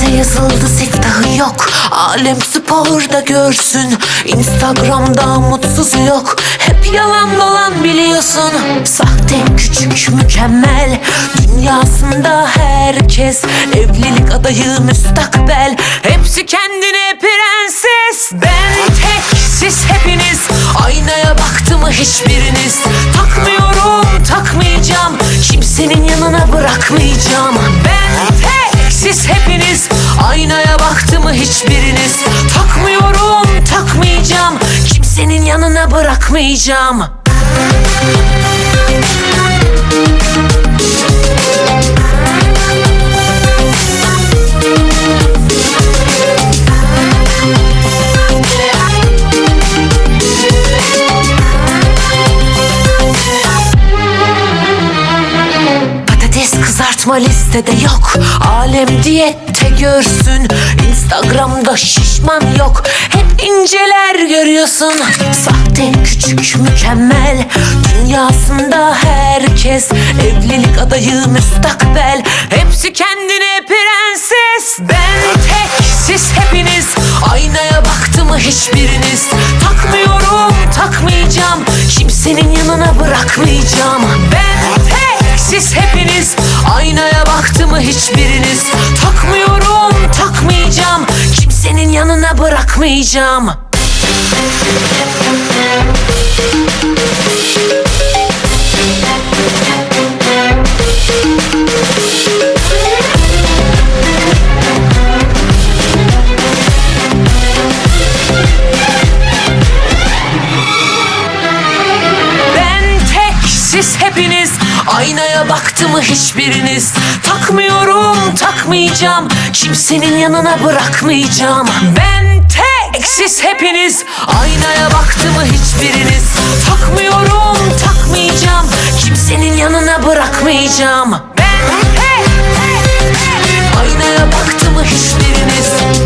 Pilatese yazıldı siftahı yok. Alem sporda görsün. Instagram'da mutsuz yok. Hep yalan dolan biliyorsun. Sahte küçük mükemmel. Dünyasında herkes Evlilik adayı müstakbel. Hepsi kendine prenses. Ben tek siz hepiniz. Aynaya baktı mı hiçbiriniz? Takmıyorum takmayacağım. Kimsenin yanına bırakmayacağım. Ben tek siz hepiniz Aynaya baktı mı hiçbiriniz? Takmıyorum takmayacağım. Kimsenin yanına bırakmayacağım Kızartma listede yok. Alem diyette görsün. Instagram'da şişman yok. Hep inceler görüyorsun. Sahte küçük mükemmel. Dünyasında herkes. Evlilik adayı müstakbel. Hepsi kendine prenses. Ben tek siz hepiniz. Aynaya baktı mı hiçbiriniz? Takmıyorum takmayacağım. Kimsenin yanına bırakmayacağım. Ben siz hepiniz Aynaya baktı mı hiçbiriniz? Takmıyorum takmayacağım. Kimsenin yanına bırakmayacağım Aynaya baktı mı hiçbiriniz? Takmıyorum takmayacağım. Kimsenin yanına bırakmayacağım. Ben tek siz hepiniz. Aynaya baktı mı hiçbiriniz? Takmıyorum takmayacağım. Kimsenin yanına bırakmayacağım. Ben tek Aynaya baktı mı hiçbiriniz Ben tek Aynaya baktı mı hiçbiriniz